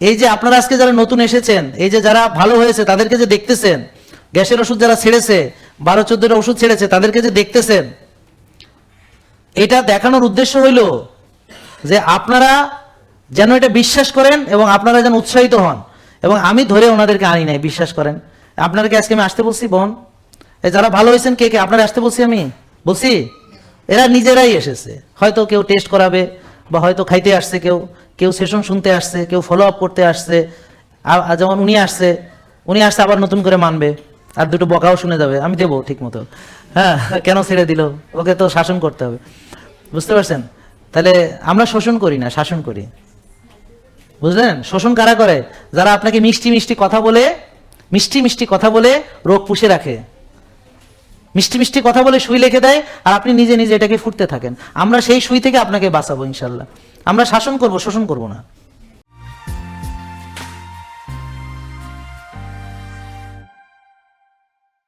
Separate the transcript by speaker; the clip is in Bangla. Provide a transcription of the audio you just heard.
Speaker 1: এই যে আপনারা আজকে যারা নতুন এসেছেন, এই যে যারা ভালো হয়েছে, তাদেরকে যে দেখতেছেন, গ্যাসের ওষুধ যারা ছেড়েছে, বারো চোদ্দটা ওষুধ ছেড়েছে, তাদেরকে যে দেখতেছেন, এটা দেখানোর উদ্দেশ্য হইল যে আপনারা যেন এটা বিশ্বাস করেন এবং আপনারা যেন উৎসাহিত হন। এবং আমি ধরে ওনাদেরকে আনি নাই, বিশ্বাস করেন। আপনাদেরকে আজকে আমি আসতে বলছি, বোন। যারা ভালো হয়েছেন, কে কে? আপনারা আসতে বলছি আমি? বলছি, এরা নিজেরাই এসেছে। হয়তো কেউ টেস্ট করাবে বা হয়তো খাইতে আসছে কেউ। কেউ সেশন শুনতে আসছে, কেউ ফলো আপ করতে আসছে যেমন উনি আসছে উনি আসছে আবার নতুন করে মানবে, আর দুটো বকাও শুনে যাবে, আমি দেবো ঠিক মতো হ্যাঁ কেন ছেড়ে দিল? ওকে তো শাসন করতে হবে। বুঝতে পারছেন? তাহলে আমরা শোষণ করি না, শাসন করি। বুঝলেন? শোষণ কারা করে? যারা আপনাকে মিষ্টি মিষ্টি কথা বলে, মিষ্টি মিষ্টি কথা বলে রোগ পুষে রাখে। মিষ্টি মিষ্টি কথা বলে সুই লিখে দেয়, আর আপনি নিজে নিজে এটাকে ফুটতে থাকেন। আমরা সেই সুই থেকে আপনাকে বাঁচাবো ইনশাল্লাহ। আমরা শাসন করব, শোষণ করব না।